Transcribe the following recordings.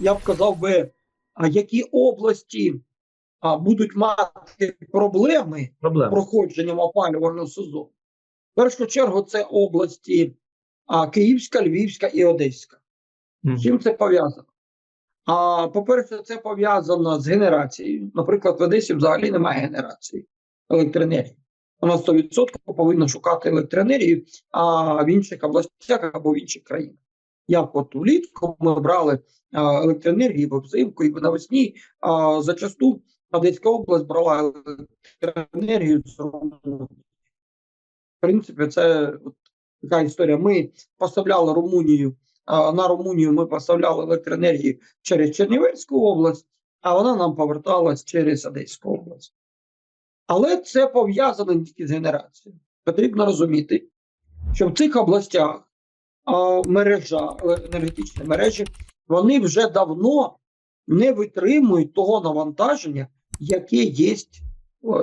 я б казав би, які області а, будуть мати проблеми Проблема. проходженням опалювального сезону. В першу чергу це області а, Київська, Львівська і Одеська. З чим це пов'язано? А, по-перше, це пов'язано з генерацією. Наприклад, в Одесі взагалі немає генерації електроенергії. Вона 100% повинна шукати електроенергію а в інших областях або в інших країнах. Як от влітку ми брали електроенергію взимку, і навесні а, зачасту Одеська область брала електроенергію з Румунії. В принципі, це от така історія. Ми поставляли Румунію. На Румунію ми поставляли електроенергію через Чернівецьку область, а вона нам поверталась через Одеську область. Але це пов'язано тільки з генерацією. Потрібно розуміти, що в цих областях мережа, е, енергетичні мережі, вони вже давно не витримують того навантаження, яке є,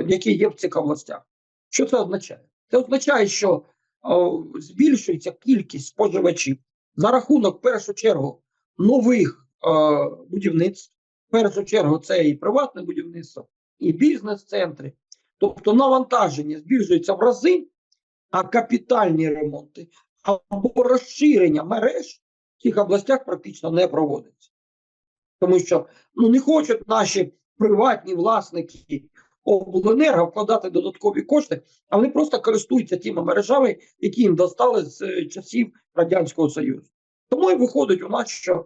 яке є в цих областях. Що це означає? Це означає, що збільшується кількість споживачів за рахунок, в першу чергу, нових будівництв. В першу чергу, це і приватне будівництво, і бізнес-центри. Тобто навантаження збільшується в рази, а капітальні ремонти або розширення мереж в цих областях практично не проводиться. Тому що ну, не хочуть наші приватні власники обленерго вкладати додаткові кошти, а вони просто користуються тими мережами, які їм достали з е, часів Радянського Союзу. Тому і виходить у нас, що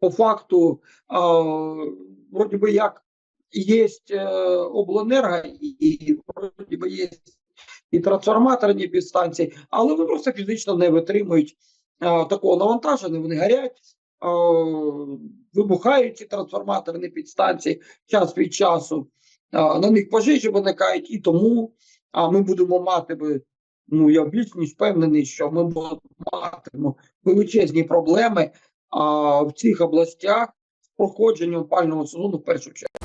по факту, а, вроді би як є е, обленерго, і, вроді би є і трансформаторні підстанції, але вони просто фізично не витримують а, такого навантаження, вони горять, а, вибухають ці трансформаторні підстанції час від часу. А, на них пожежі виникають, і тому а, ми будемо мати. Ну, я більш ніж впевнений, що ми матимемо величезні проблеми а, в цих областях з проходженням опального сезону в першу чергу.